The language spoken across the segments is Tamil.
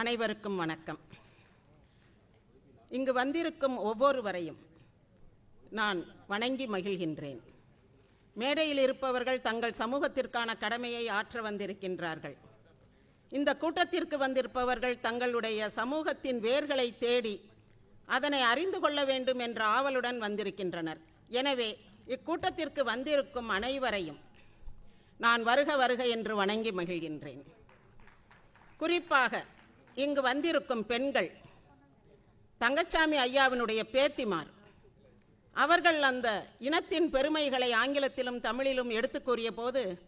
அனைவருக்கும் வணக்கம். இங்கு வந்திருக்கும் ஒவ்வொருவரையும் நான் வணங்கி மகிழ்கின்றேன். மேடையில் இருப்பவர்கள் தங்கள் சமூகத்திற்கான கடமையை ஆற்ற வந்திருக்கின்றார்கள். இந்த கூட்டத்திற்கு வந்திருப்பவர்கள் தங்களுடைய சமூகத்தின் வேர்களை தேடி அதனை அறிந்து கொள்ள வேண்டும் என்ற ஆவலுடன் வந்திருக்கின்றனர். எனவே இக்கூட்டத்திற்கு வந்திருக்கும் அனைவரையும் நான் வருக வருக என்று வணங்கி மகிழ்கின்றேன். குறிப்பாக இங்கு வந்திருக்கும் பெண்கள் தங்கச்சாமி ஐயாவினுடைய பேத்திமார். அவர்கள் அந்த இனத்தின் பெருமைகளை ஆங்கிலத்திலும் தமிழிலும் எடுத்து கூறிய போது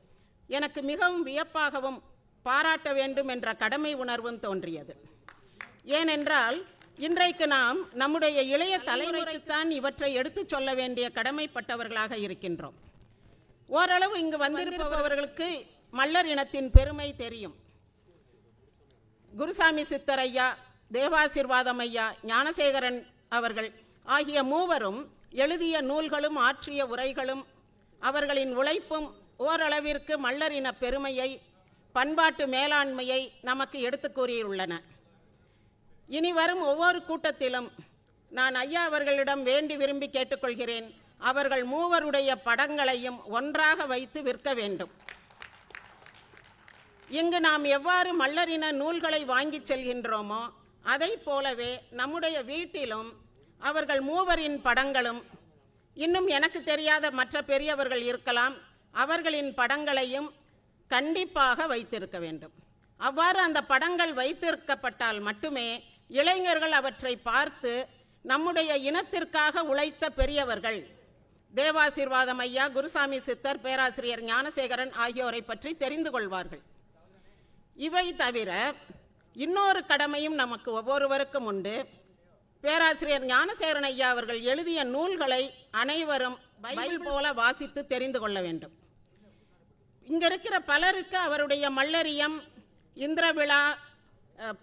எனக்கு மிகவும் வியப்பாகவும் பாராட்ட வேண்டும் என்ற கடமை உணர்வும் தோன்றியது. ஏனென்றால் இன்றைக்கு நாம் நம்முடைய இளைய தலைமுறைக்குத்தான் இவற்றை எடுத்துச் சொல்ல வேண்டிய கடமைப்பட்டவர்களாக இருக்கின்றோம். ஓரளவு இங்கு வந்திருப்பவர்களுக்கு மல்லர் இனத்தின் பெருமை தெரியும். குருசாமி சித்தர் ஐயா தேவாசிர்வாதம் ஐயா ஞானசேகரன் அவர்கள் ஆகிய மூவரும் எழுதிய நூல்களும் ஆற்றிய உரைகளும் அவர்களின் உழைப்பும் ஓரளவிற்கு மல்லரின பெருமையை பண்பாட்டு மேலாண்மையை நமக்கு எடுத்து கூறியுள்ளன. இனி வரும் ஒவ்வொரு கூட்டத்திலும் நான் ஐயா அவர்களிடம் வேண்டி விரும்பி கேட்டுக்கொள்கிறேன். அவர்கள் மூவருடைய படங்களையும் ஒன்றாக வைத்து விற்க வேண்டும். இங்கு நாம் எவ்வாறு மல்லரின நூல்களை வாங்கிச் செல்கின்றோமோ அதை போலவே நம்முடைய வீட்டிலும் அவர்கள் மூவரின் படங்களும் இன்னும் எனக்கு தெரியாத மற்ற பெரியவர்கள் இருக்கலாம் அவர்களின் படங்களையும் கண்டிப்பாக வைத்திருக்க வேண்டும். அவ்வாறு அந்த படங்கள் வைத்திருக்கப்பட்டால் மட்டுமே இளைஞர்கள் அவற்றை பார்த்து நம்முடைய இனத்திற்காக உழைத்த பெரியவர்கள் தேவாசீர்வாதம் ஐயா குருசாமி சித்தர் பேராசிரியர் ஞானசேகரன் ஆகியோரை பற்றி தெரிந்து கொள்வார்கள். இவை தவிர இன்னொரு கடமையும் நமக்கு ஒவ்வொருவருக்கும் உண்டு. பேராசிரியர் ஞானசேரன் ஐயா அவர்கள் எழுதிய நூல்களை அனைவரும் பைபிள் போல வாசித்து தெரிந்து கொள்ள வேண்டும். இங்கே இருக்கிற பலருக்கு அவருடைய மல்லரியம் இந்திரவிழா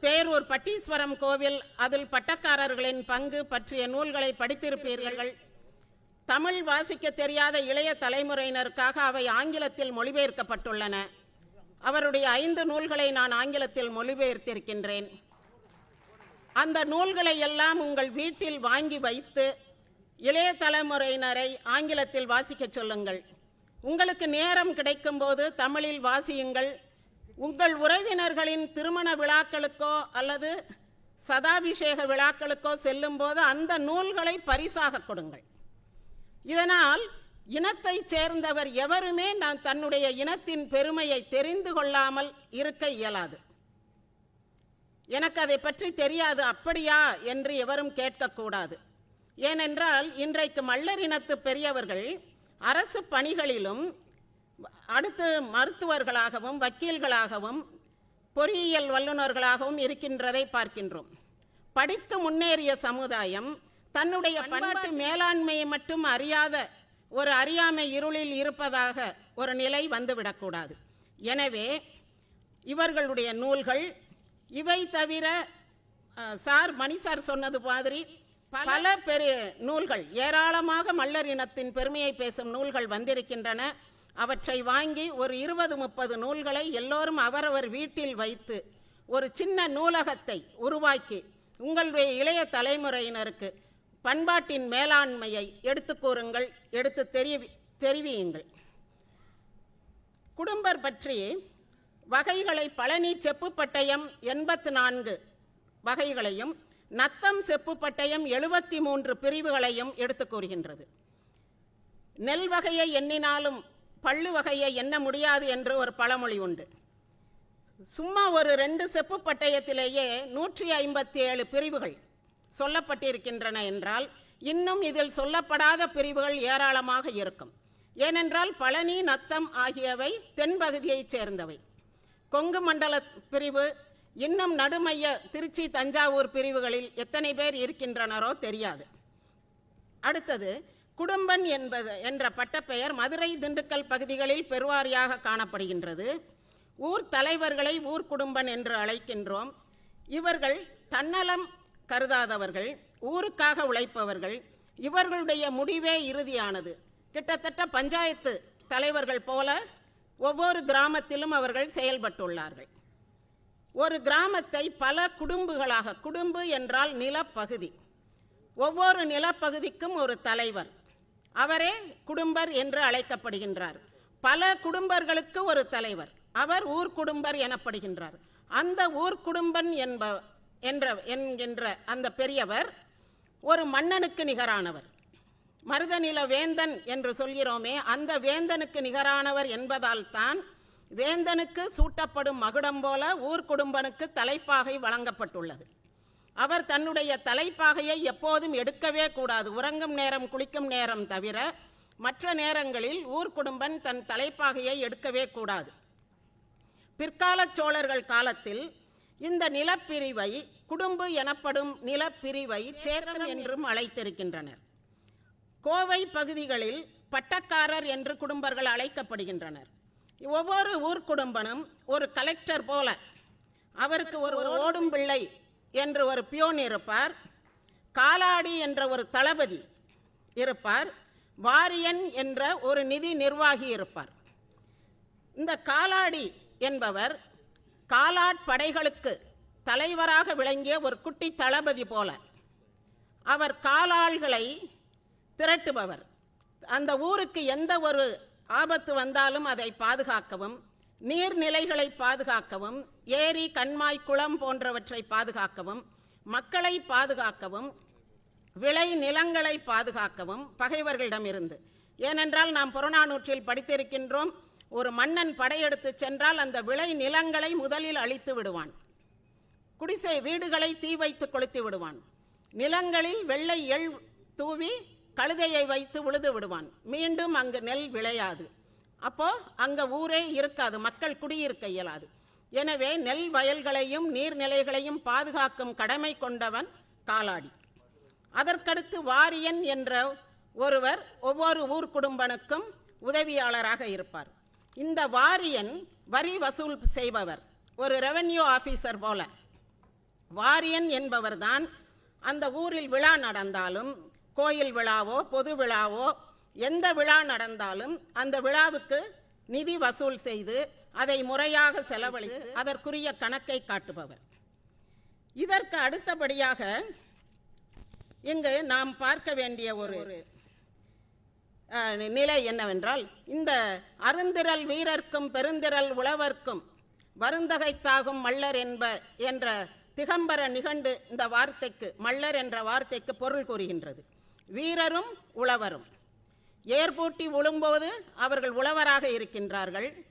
பேரூர் பட்டீஸ்வரம் கோவில் அதில் பட்டக்காரர்களின் பங்கு பற்றிய நூல்களை படித்திருப்பீர்கள். தமிழ் வாசிக்க தெரியாத இளைய தலைமுறையினருக்காக அவை ஆங்கிலத்தில் மொழிபெயர்க்கப்பட்டுள்ளன. அவருடைய ஐந்து நூல்களை நான் ஆங்கிலத்தில் மொழிபெயர்த்திருக்கின்றேன். அந்த நூல்களை எல்லாம் உங்கள் வீட்டில் வாங்கி வைத்து இளைய தலைமுறையினரை ஆங்கிலத்தில் வாசிக்க சொல்லுங்கள். உங்களுக்கு நேரம் கிடைக்கும்போது தமிழில் வாசியுங்கள். உங்கள் உறவினர்களின் திருமண விழாக்களுக்கோ அல்லது சதாபிஷேக விழாக்களுக்கோ செல்லும்போது அந்த நூல்களை பரிசாக கொடுங்கள். இதனால் இனத்தைச் சேர்ந்தவர் எவருமே நான் தன்னுடைய இனத்தின் பெருமையை தெரிந்து கொள்ளாமல் இருக்க இயலாது. எனக்கு அதை பற்றி தெரியாது அப்படியா என்று எவரும் கேட்கக்கூடாது. ஏனென்றால் இன்றைக்கு மல்லர் இனத்து பெரியவர்கள் அரசு பணிகளிலும் அடுத்து மருத்துவர்களாகவும் வக்கீல்களாகவும் பொறியியல் வல்லுநர்களாகவும் இருக்கின்றதை பார்க்கின்றோம். படித்து முன்னேறிய சமுதாயம் தன்னுடைய பண்பாட்டு மேலாண்மையை மட்டும் அறியாத ஒரு அறியாமை இருளில் இருப்பதாக ஒரு நிலை வந்துவிடக்கூடாது. எனவே இவர்களுடைய நூல்கள் இவை தவிர சார் மணி சார் சொன்னது மாதிரி பல பெரு நூல்கள் ஏராளமாக மல்லர் இனத்தின் பெருமையை பேசும் நூல்கள் வந்திருக்கின்றன. அவற்றை வாங்கி ஒரு இருபது முப்பது நூல்களை எல்லோரும் அவரவர் வீட்டில் வைத்து ஒரு சின்ன நூலகத்தை உருவாக்கி உங்களுடைய இளைய தலைமுறையினருக்கு பண்பாட்டின் மேலாண்மையை எடுத்து கூறுங்கள் எடுத்து தெரிவி தெரிவியுங்கள். குடும்பர் பற்றி வகைகளை பழனி செப்பு பட்டயம் எண்பத்து நான்கு வகைகளையும் நத்தம் செப்பு பட்டயம் எழுபத்தி மூன்று பிரிவுகளையும் எடுத்து கூறுகின்றது. நெல் வகையை எண்ணினாலும் பள்ளு வகையை எண்ண முடியாது என்று ஒரு பழமொழி உண்டு. சும்மா ஒரு ரெண்டு செப்பு பட்டயத்திலேயே நூற்றி ஐம்பத்தி ஏழு பிரிவுகள் சொல்லப்பட்டிருக்கின்றன என்றால் இன்னும் இதில் சொல்லப்படாத பிரிவுகள் ஏராளமாக இருக்கும். ஏனென்றால் பழனி நத்தம் ஆகியவை தென்பகுதியைச் சேர்ந்தவை. கொங்கு மண்டல பிரிவு இன்னும் நடுமைய திருச்சி தஞ்சாவூர் பிரிவுகளில் எத்தனை பேர் இருக்கின்றனரோ தெரியாது. அடுத்தது குடும்பன் என்பது என்ற பட்டப்பெயர் மதுரை திண்டுக்கல் பகுதிகளில் பெருவாரியாக காணப்படுகின்றது. ஊர் தலைவர்களை ஊர் குடும்பன் என்று அழைக்கின்றோம். இவர்கள் தன்னலம் கருதாதவர்கள் ஊருக்காக உழைப்பவர்கள் இவர்களுடைய முடிவே இறுதியானது. கிட்டத்தட்ட பஞ்சாயத்து தலைவர்கள் போல ஒவ்வொரு கிராமத்திலும் அவர்கள் செயல்பட்டுள்ளார்கள். ஒரு கிராமத்தை பல குடும்பங்களாக குடும்பு என்றால் நிலப்பகுதி. ஒவ்வொரு நிலப்பகுதிக்கும் ஒரு தலைவர். அவரே குடும்பர் என்று அழைக்கப்படுகின்றார். பல குடும்பர்களுக்கு ஒரு தலைவர். அவர் ஊர்க்குடும்பர் எனப்படுகின்றார். அந்த ஊர்க்குடும்பன் என்ப என்ற என்கின்ற அந்த பெரியவர் ஒரு மன்னனுக்கு நிகரானவர். மருதநில வேந்தன் என்று சொல்கிறோமே அந்த வேந்தனுக்கு நிகரானவர் என்பதால் தான் வேந்தனுக்கு சூட்டப்படும் மகுடம் போல ஊர்க்குடும்பனுக்கு தலைப்பாகை வழங்கப்பட்டுள்ளது. அவர் தன்னுடைய தலைப்பாகையை எப்போதும் எடுக்கவே கூடாது. உறங்கும் நேரம் குளிக்கும் நேரம் தவிர மற்ற நேரங்களில் ஊர்க்குடும்பன் தன் தலைப்பாகையை எடுக்கவே கூடாது. பிற்காலச் சோழர்கள் காலத்தில் இந்த நிலப்பிரிவை குடும்பு எனப்படும் நிலப்பிரிவை சேத்திரம் என்றும் அழைத்திருக்கின்றனர். கோவை பகுதிகளில் பட்டக்காரர் என்று குடும்பர்கள் அழைக்கப்படுகின்றனர். ஒவ்வொரு ஊர்க்குடும்பனும் ஒரு கலெக்டர் போல அவருக்கு ஒரு ஓடும் பிள்ளை என்று ஒரு பியோன் இருப்பார். காலாடி என்ற ஒரு தளபதி இருப்பார். வாரியன் என்ற ஒரு நிதி நிர்வாகி இருப்பார். இந்த காலாடி என்பவர் காலாட் படைகளுக்கு தலைவராக விளங்கிய ஒரு குட்டி தளபதி போல. அவர் காலாள்களை திரட்டுபவர். அந்த ஊருக்கு எந்த ஒரு ஆபத்து வந்தாலும் அதை பாதுகாக்கவும் நீர்நிலைகளை பாதுகாக்கவும் ஏரி கண்மாய் குளம் போன்றவற்றை பாதுகாக்கவும் மக்களை பாதுகாக்கவும் விளை நிலங்களை பாதுகாக்கவும் பகைவர்களிடமிருந்து. ஏனென்றால் நாம் புறநானூற்றில் படித்திருக்கின்றோம் ஒரு மன்னன் படையெடுத்து சென்றால் அந்த விளை நிலங்களை முதலில் அழித்து விடுவான். குடிசை வீடுகளை தீ வைத்து கொளுத்தி விடுவான். நிலங்களில் வெள்ளை எள் தூவி கழுதையை வைத்து உழுது விடுவான். மீண்டும் அங்கு நெல் விளையாது. அப்போ அங்க ஊரே இருக்காது மக்கள் குடியிருக்க இயலாது. எனவே நெல் வயல்களையும் நீர்நிலைகளையும் பாதுகாக்கும் கடமை கொண்டவன் காலாடி. அதற்கடுத்து வாரியன் என்ற ஒருவர் ஒவ்வொரு ஊர் குடும்பனுக்கும் உதவியாளராக இருப்பார். இந்த வாரியன் வரி வசூல் செய்பவர் ஒரு ரெவென்யூ ஆஃபீஸர் போல. வாரியன் என்பவர்தான் அந்த ஊரில் விழா நடந்தாலும் கோயில் விழாவோ பொது விழாவோ எந்த விழா நடந்தாலும் அந்த விழாவுக்கு நிதி வசூல் செய்து அதை முறையாக செலவழித்து அதற்குரிய கணக்கை காட்டுபவர். இதற்கு அடுத்தபடியாக இங்கு நாம் பார்க்க வேண்டிய ஒரு நிலை என்னவென்றால் இந்த அருந்திரல் வீரர்க்கும் பெருந்திரல் உழவர்க்கும் வருந்தகைத்தாகும் மல்லர் என்ப என்ற திகம்பர நிகண்டு இந்த வார்த்தைக்கு மல்லர் என்ற வார்த்தைக்கு பொருள் கூறுகின்றது. வீரரும் உழவரும். ஏர்பூட்டி உழும்போது அவர்கள் உழவராக இருக்கின்றார்கள்.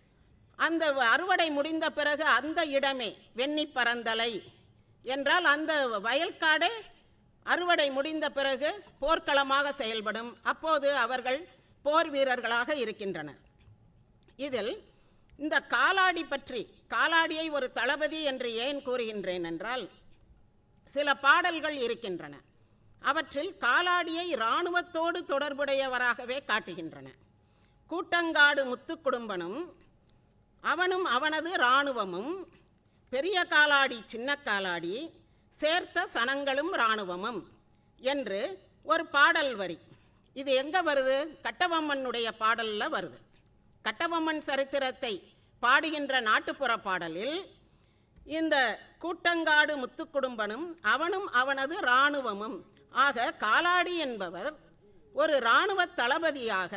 அந்த அறுவடை முடிந்த பிறகு அந்த இடமே வெண்ணி பறந்தலை என்றால் அந்த வயல்காடே அறுவடை முடிந்த பிறகு போர்க்களமாக செயல்படும். அப்போது அவர்கள் போர் வீரர்களாக இருக்கின்றனர். இதில் இந்த காலாடி பற்றி காலாடியை ஒரு தளபதி என்று ஏன் கூறுகின்றேன் என்றால் சில பாடல்கள் இருக்கின்றன. அவற்றில் காலாடியை இராணுவத்தோடு தொடர்புடையவராகவே காட்டுகின்றன. கூட்டங்காடு முத்துக்குடும்பனும் அவனும் அவனது இராணுவமும் பெரிய காலாடி சின்ன காலாடி சேர்த்த சனங்களும் இராணுவமும் என்று ஒரு பாடல் வரி. இது எங்கே வருது? கட்டபொம்மனுடைய பாடலில் வருது. கட்டபொம்மன் சரித்திரத்தை பாடுகின்ற நாட்டுப்புற பாடலில் இந்த கூட்டங்காடு முத்துக்குடும்பனும் அவனும் அவனது இராணுவமும். ஆக காலாடி என்பவர் ஒரு இராணுவ தளபதியாக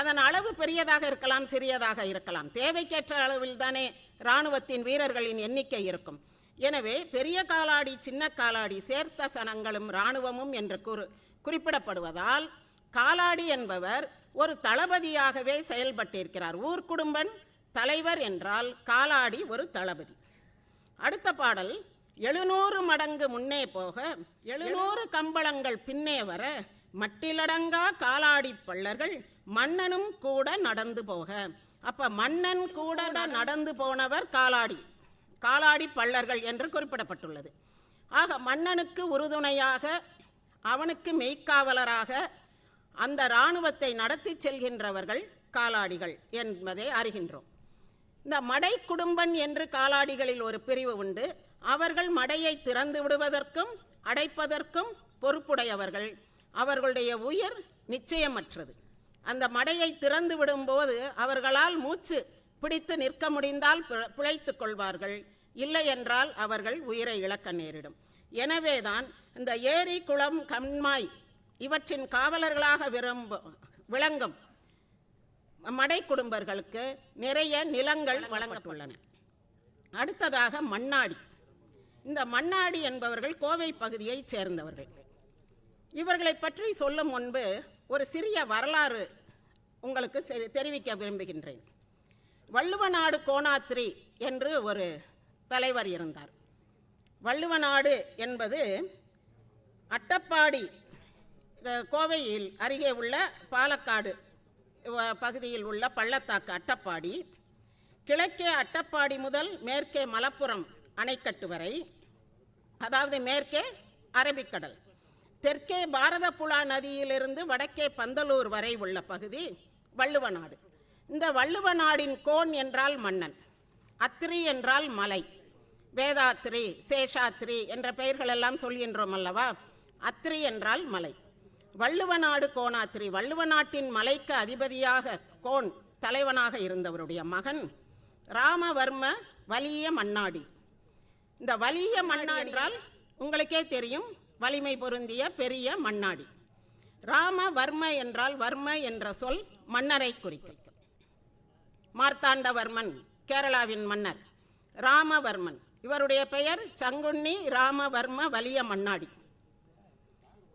அதன் அளவு பெரியதாக இருக்கலாம் சிறியதாக இருக்கலாம். தேவைக்கேற்ற அளவில் தானே இராணுவத்தின் வீரர்களின் எண்ணிக்கை இருக்கும். எனவே பெரிய காலாடி சின்ன காலாடி சேர்த்த சனங்களும் இராணுவமும் என்று குறு குறிப்பிடப்படுவதால் காலாடி என்பவர் ஒரு தளபதியாகவே செயல்பட்டிருக்கிறார். ஊர்க்குடும்பன் தலைவர் என்றால் காலாடி ஒரு தளபதி. அடுத்த பாடல் எழுநூறு மடங்கு முன்னே போக எழுநூறு கம்பளங்கள் பின்னே வர மட்டிலடங்கா காலாடி பள்ளர்கள் மன்னனும் கூட நடந்து போக. அப்ப மன்னன் கூட நடந்து போனவர் காலாடி. காலாடி பள்ளர்கள் என்று குறிப்பிடப்பட்டுள்ளது. ஆக மன்னனுக்கு உறுதுணையாக அவனுக்கு மெய்க்காவலராக அந்த இராணுவத்தை நடத்தி செல்கின்றவர்கள் காலாடிகள் என்பதை அறிகின்றோம். இந்த மடை குடும்பன் என்று காலாடிகளில் ஒரு பிரிவு உண்டு. அவர்கள் மடையை திறந்து விடுவதற்கும் அடைப்பதற்கும் பொறுப்புடையவர்கள். அவர்களுடைய உயிர் நிச்சயமற்றது. அந்த மடையை திறந்து விடும்போது அவர்களால் மூச்சு பிடித்து நிற்க முடிந்தால் பிழைத்து கொள்வார்கள். இல்லை என்றால் அவர்கள் உயிரை இழக்க நேரிடும். எனவேதான் இந்த ஏரி குளம் கண்மாய் இவற்றின் காவலர்களாக விரும்ப விளங்கும் மடை குடும்பர்களுக்கு நிறைய நிலங்கள் வழங்கப்பட்டுள்ளன. அடுத்ததாக மண்ணாடி இந்த மண்ணாடி என்பவர்கள் கோவை பகுதியைச் சேர்ந்தவர்கள். இவர்களை பற்றி சொல்லும் முன்பு ஒரு சிறிய வரலாறு உங்களுக்கு தெரிவிக்க விரும்புகின்றேன். வள்ளுவநாடு கோணாத்ரி என்று ஒரு தலைவர் இருந்தார். வள்ளுவநாடு என்பது அட்டப்பாடி கோவையில் அருகே உள்ள பாலக்காடு வ- பகுதியில் உள்ள பள்ளத்தாக்கு அட்டப்பாடி கிழக்கே அட்டப்பாடி முதல் மேற்கே மலப்புரம் அணைக்கட்டு வரை அதாவது மேற்கே அரபிக்கடல் தெற்கே பாரதப்புழா நதியிலிருந்து வடக்கே பந்தலூர் வரை உள்ள பகுதி வள்ளுவநாடு. இந்த வள்ளுவ நாடின் கோன் என்றால் மன்னன் அத்திரி என்றால் மலை வேதாத்திரி சேஷாத்திரி என்ற பெயர்கள் எல்லாம் சொல்கின்றோம் அல்லவா? அத்திரி என்றால் மலை. வள்ளுவ நாடு கோணாத்திரி வள்ளுவ நாட்டின் மலைக்கு அதிபதியாக கோன் தலைவனாக இருந்தவருடைய மகன் ராமவர்ம வலிய மண்ணாடி இந்த வலிய மண்ணா என்றால் உங்களுக்கே தெரியும் வலிமை பொருந்திய பெரிய மண்ணாடி ராமவர்ம என்றால் வர்ம என்ற சொல் மன்னரை குறிக்கும். மார்த்தாண்டவர்மன் கேரளாவின் மன்னர். ராமவர்மன். இவருடைய பெயர் சங்குண்ணி ராமவர்ம வலிய மன்னாடி.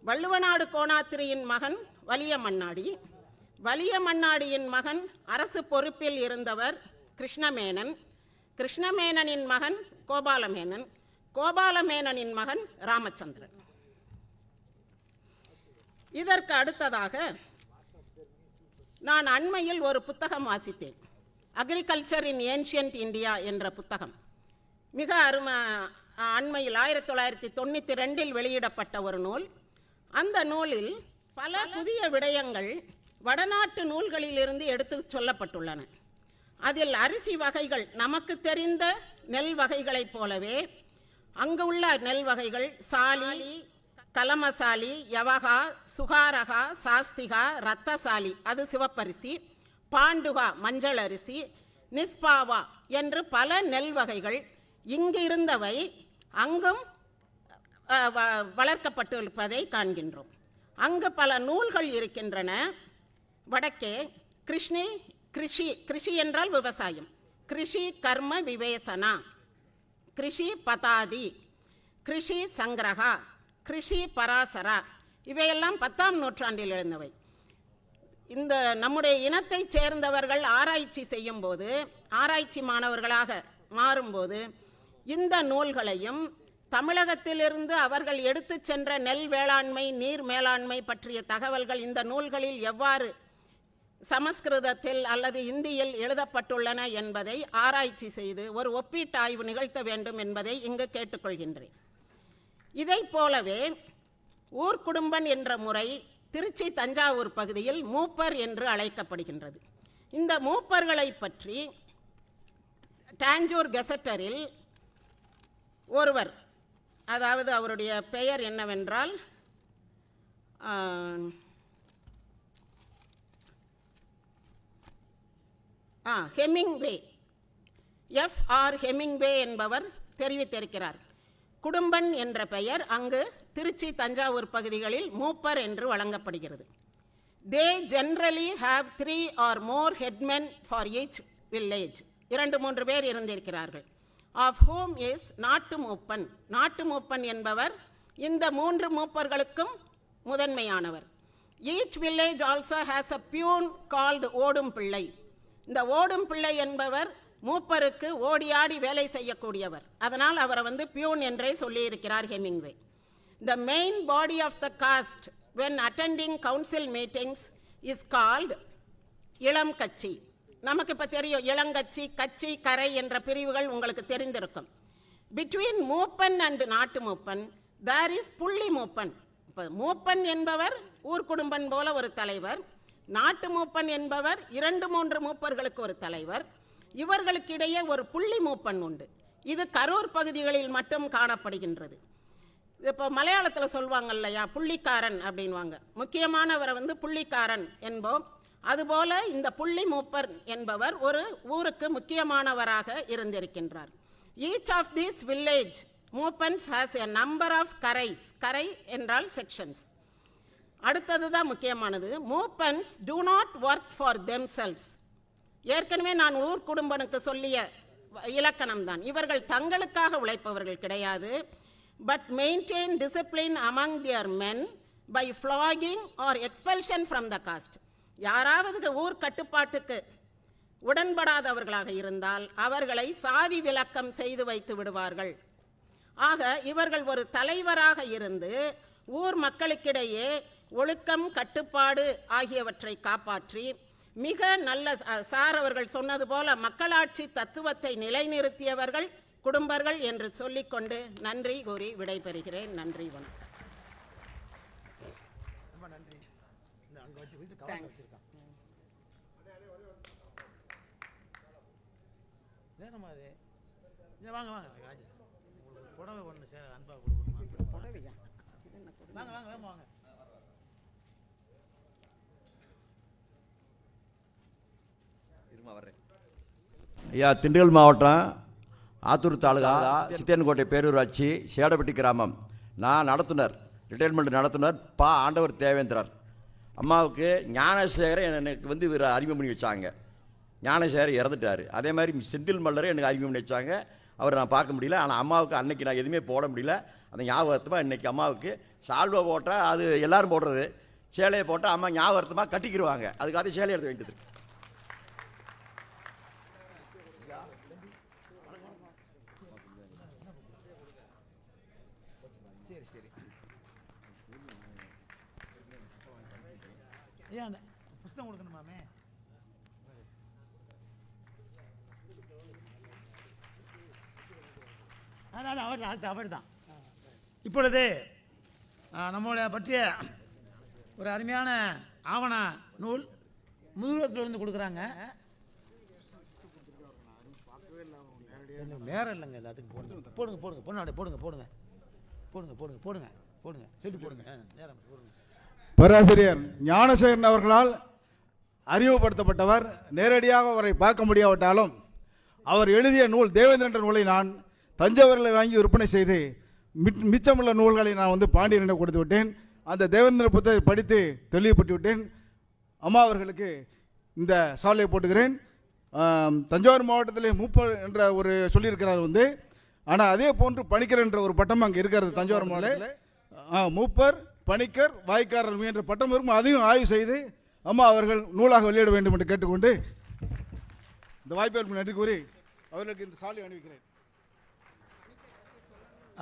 வள்ளுவநாடு கோணாத்திரியின் மகன் வலிய மன்னாடி. வலிய மன்னாடியின் மகன் அரசு பொறுப்பில் இருந்தவர் கிருஷ்ணமேனன். கிருஷ்ணமேனனின் மகன் கோபாலமேனன். கோபாலமேனனின் மகன் ராமச்சந்திரன். இதற்கு அடுத்ததாக நான் அண்மையில் ஒரு புத்தகம் வாசித்தேன். அக்ரிகல்ச்சர் இன் ஏன்ஷியன்ட் இந்தியா என்ற புத்தகம். மிக அரும அண்மையில் ஆயிரத்தி தொள்ளாயிரத்தி தொண்ணூற்றி ரெண்டில் வெளியிடப்பட்ட ஒரு நூல். அந்த நூலில் பல புதிய விடயங்கள் வடநாட்டு நூல்களிலிருந்து எடுத்து சொல்லப்பட்டுள்ளன. அதில் அரிசி வகைகள் நமக்கு தெரிந்த நெல் வகைகளைப் போலவே அங்கு உள்ள நெல் வகைகள் சாலி கலமசாலி யவகா சுகாரகா சாஸ்திகா ரத்தசாலி அது சிவப்பரிசி. பாண்டுவா மஞ்சள் அரிசி நிஸ்பாவா என்று பல நெல் வகைகள் இங்கிருந்தவை அங்கும் வளர்க்கப்பட்டிருப்பதை காண்கின்றோம். அங்கு பல நூல்கள் இருக்கின்றன. வடக்கே கிருஷ்ணி கிருஷி கிருஷி என்றால் விவசாயம். கிருஷி கர்ம விவேசனா. கிருஷி பதாதி. கிருஷி சங்கிரகா. கிருஷி பராசரா. இவையெல்லாம் பத்தாம் நூற்றாண்டில் எழுந்தவை. இந்த நம்முடைய இனத்தைச் சேர்ந்தவர்கள் ஆராய்ச்சி செய்யும்போது ஆராய்ச்சி மாணவர்களாக மாறும்போது இந்த நூல்களையும் தமிழகத்திலிருந்து அவர்கள் எடுத்துச் சென்ற நெல் வேளாண்மை நீர் மேலாண்மை பற்றிய தகவல்கள் இந்த நூல்களில் எவ்வாறு சமஸ்கிருதத்தில் அல்லது இந்தியில் எழுதப்பட்டுள்ளன என்பதை ஆராய்ச்சி செய்து ஒரு ஒப்பீட்டு ஆய்வு நிகழ்த்த வேண்டும் என்பதை இங்கு கேட்டுக்கொள்கின்றேன். இதைப் போலவே ஊர்க்குடும்பன் என்ற முறை திருச்சி தஞ்சாவூர் பகுதியில் மூப்பர் என்று அழைக்கப்படுகின்றது. இந்த மூப்பர்களை பற்றி டாஞ்சூர் கெசட்டரில் ஒருவர் அதாவது அவருடைய பெயர் என்னவென்றால் ஆ, ஹெமிங்வே. எஃப் ஆர் ஹெமிங்வே என்பவர் தெரிவித்திருக்கிறார். குடும்பன் என்ற பெயர் அங்கு திருச்சி தஞ்சாவூர் பகுதிகளில் மூப்பர் என்று வழங்கப்படுகிறது. They generally have three or more headmen for each village இரண்டு மூன்று பேர் இருந்திருக்கிறார்கள். ஆஃப் ஹோம் இஸ் நாட்டு மூப்பன். நாட்டு மூப்பன் என்பவர் இந்த மூன்று மூப்பர்களுக்கும் முதன்மையானவர். Each village also has a peon called ஓடும் பிள்ளை. இந்த ஓடும் பிள்ளை என்பவர் மூப்பருக்கு ஓடியாடி வேலை செய்யக்கூடியவர். அதனால் அவரை வந்து பியூன் என்றே சொல்லியிருக்கிறார் Hemingway The main body of the caste when attending council meetings is called இளம் கட்சி. நமக்கு இப்போ தெரியும் இளங்கட்சி கட்சி கரை என்ற பிரிவுகள் உங்களுக்கு தெரிந்திருக்கும். பிட்வீன் மூப்பன் அண்ட் நாட்டு மூப்பன் தேர் இஸ் புள்ளி மூப்பன். இப்போ மூப்பன் என்பவர் ஊர்க்குடும்பன் போல ஒரு தலைவர் நாட்டு மூப்பன் என்பவர் இரண்டு மூன்று மூப்பர்களுக்கு ஒரு தலைவர். இவர்களுக்கிடையே ஒரு புள்ளி மூப்பன் உண்டு. இது கரூர் பகுதிகளில் மட்டும் காணப்படுகின்றது. இப்போ மலையாளத்தில் சொல்லுவாங்க இல்லையா புள்ளிக்காரன் அப்படின்வாங்க முக்கியமானவரை வந்து புள்ளிக்காரன் என்போம். அதுபோல இந்த புள்ளி மூப்பர் என்பவர் ஒரு ஊருக்கு முக்கியமானவராக இருந்திருக்கின்றார். Each of this village moopans has a number of karais கரை என்றால் செக்ஷன்ஸ் அடுத்தது தான் முக்கியமானது. Moopans do not work for themselves ஏற்கனவே நான் ஊர் குடும்பனுக்கு சொல்லிய வ- இலக்கணம் தான் இவர்கள் தங்களுக்காக உழைப்பவர்கள் கிடையாது. But maintain discipline among their men by flogging or expulsion from the caste யாராவது ஊர் கட்டுப்பாட்டுக்கு உடன்படாதவர்களாக இருந்தால் அவர்களை சாதி விளக்கம் செய்து வைத்து விடுவார்கள். ஆக இவர்கள் ஒரு தலைவராக இருந்து ஊர் மக்களுக்கிடையே ஒழுக்கம் கட்டுப்பாடு ஆகியவற்றை காப்பாற்றி மிக நல்ல சார் அவர்கள் சொன்னது போல மக்களாட்சி தத்துவத்தை நிலைநிறுத்தியவர்கள் குடும்பர்கள் என்று சொல்லிக்கொண்டு நன்றி கூறி விடைபெறுகிறேன். நன்றி வணக்கம். வேணுமா அது? இங்கே வாங்க வாங்க ராஜேஷ். உங்களுக்கு புடவை ஒன்று சேர அன்பாக கொடுக்கணுமா? வாங்க வாங்க வேமா வாங்க. இருமா வர்றேன். ஐயா திண்டுக்கல் மாவட்டம் ஆத்தூர் தாலுகா சித்தேன்கோட்டை பேரூராட்சி சேடப்பட்டி கிராமம். நான் நடத்துனர் ரிட்டைர்மெண்ட் நடத்துனர் பா. ஆண்டவர் தேவேந்திரர். அம்மாவுக்கு ஞானசேகரன் எனக்கு வந்து இவர் அறிமுகம் பண்ணி வச்சாங்க. ஞானசேகர் இறந்துட்டார். அதே மாதிரி செந்தில் மல்லரை எனக்கு அறிமுகம் பண்ணி வச்சாங்க. அவரை நான் பார்க்க முடியல. ஆனால் அம்மாவுக்கு அன்னைக்கு நான் எதுவுமே போட முடியல. அந்த ஞாபகத்தமாக இன்றைக்கி அம்மாவுக்கு சால்வை போட்டால் அது எல்லோரும் போடுறது. சேலையை போட்டால் அம்மா ஞாபகத்தமாக கட்டிக்கிடுவாங்க அதுக்காக சேலை எடுத்து வேண்டியது சரி சரி ஏன் அந்த புஸ்தகம் கொடுக்கணுமாமே? அதான் அவர் தான் அவர் தான் இப்பொழுது ஆ, பற்றிய ஒரு அருமையான ஆவண நூல் முதுகுலத்திலிருந்து கொடுக்குறாங்க. நேரம் இல்லைங்க எல்லாத்துக்கும் போடுங்க. போடுங்க போடுங்க பொண்ணாடு போடுங்க போடுங்க. போடுங்க போடுங்க போடுங்க போடுங்க. சொல்லி போடுங்க. நேரம் போடுங்க. பேராசிரியர் ஞானசேகரன் அவர்களால் அறிமுகப்படுத்தப்பட்டவர். நேரடியாக அவரை பார்க்க முடியாவிட்டாலும் அவர் எழுதிய நூல் தேவேந்திரன் நூலை நான் தஞ்சாவூரில் வாங்கி விற்பனை செய்து மிச்சமுள்ள நூல்களை நான் வந்து பாண்டியனிடம் கொடுத்து விட்டேன். அந்த தேவேந்திர புத்தகத்தை படித்து தெளிவுபட்டு விட்டேன். அம்மா அவர்களுக்கு இந்த சாலையை போட்டுக்கிறேன். தஞ்சாவூர் மாவட்டத்திலே மூப்பர் என்ற ஒரு சொல்லியிருக்கிறார் வந்து. ஆனால் அதே போன்று பணிக்கர் என்ற ஒரு பட்டம் அங்கே இருக்கிறது தஞ்சாவூர் மாவட்டத்தில். ஆ, மூப்பர் பணிக்கர் வாய்க்காரர் என்ற பட்டம் இருக்கும் அதையும் ஆய்வு செய்து அம்மா அவர்கள் நூலாக வெளியிட வேண்டும் என்று கேட்டுக்கொண்டு இந்த வாய்ப்பை நன்றி கூறி அவர்களுக்கு இந்த சாலை அணிவிக்கிறேன்.